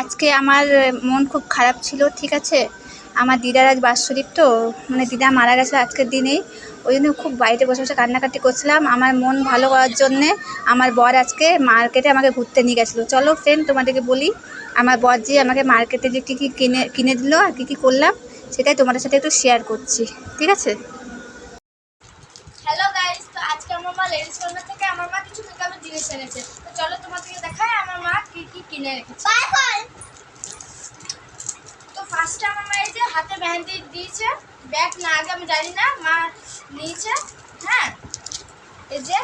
আজকে আমার মন খুব খারাপ ছিল ঠিক আছে? আমার দিদার আজ বাৎসরিক তো মানে দিদা মারা গেছে আজকের দিনেই। ওই জন্য খুব বাড়িতে বসে বসে কান্নাকাটি করছিলাম। আমার মন ভালো করার জন্যে আমার বর আজকে মার্কেটে আমাকে ঘুরতে নিয়ে গেছিল। চলো ফ্রেন্ড তোমাদেরকে বলি আমার বর যে আমাকে মার্কেটে যে কী কী কিনে কিনে দিল আর কী কী করলাম সেটাই তোমাদের সাথে একটু শেয়ার করছি। ঠিক আছে? হ্যালো গাইস তো আজকে আমার মা লেডিস কর্নার থেকে আমার মা কিছু মেকআপের জিনিস এনেছে। তো চলো তোমাদেরকে দেখাই আমার মা কি কি কিনে রেখেছে তো ফার্স্টে আমার মা এই যে হাতে মেহেন্দি দিয়েছে ব্যাগ না আগে আমি জানি না মা নিয়েছে হ্যাঁ? এই যে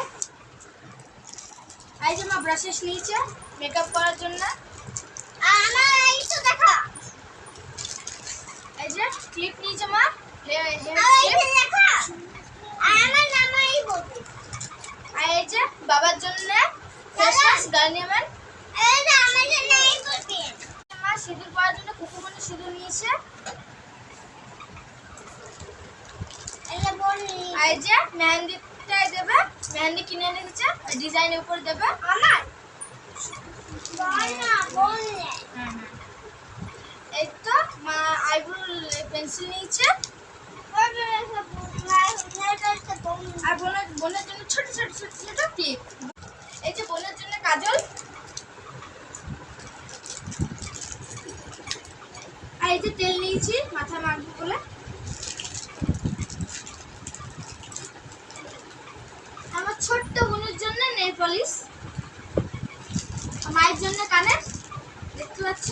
এই যে মা ব্রাশেস নিয়েছে মেকআপ করার জন্য। আমার এই তো দেখা। এই যে ক্লিপ নিয়েছে মা এই যে বাবার জন্য মা সিঁদুর পরার জন্য কুকুমনি সিঁদুর নিয়েছে এই যে বলি আর এই যে মেহেন্দিটা দেবে মেহেন্দি কিনে রেখেছে ডিজাইনের উপর দেবে। আমার? এই তো মা আইব্রো পেন্সিল নিয়েছে। আর বোনের বোনের জন্য ছোট ছোট ছোট ছোট টিপ এই যে বোনের জন্য কাজল। আর এই যে তেল নিয়েছি মাথা মাখবো বলে। ছোট্ট বোনের জন্য নেল পলিশ। মায়ের জন্য কানের, দেখতে পাচ্ছ?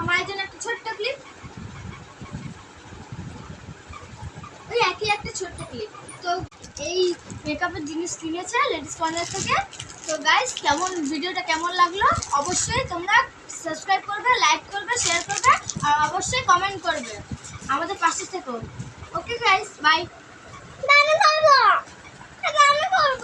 আমার জন্য একটা ছোট্ট ক্লিপ ওই একই একটা ছোট্ট ক্লিপ তো এই মেকআপের জিনিস কিনেছে লেডিস কর্নার থেকে। তো গাইস কেমন ভিডিওটা কেমন লাগল? অবশ্যই তোমরা সাবস্ক্রাইব করবে লাইক করবে শেয়ার করবে, আর অবশ্যই কমেন্ট করবে। আমাদের পাশে থেকো। ওকে গাইস বাই আমি করব আমি করব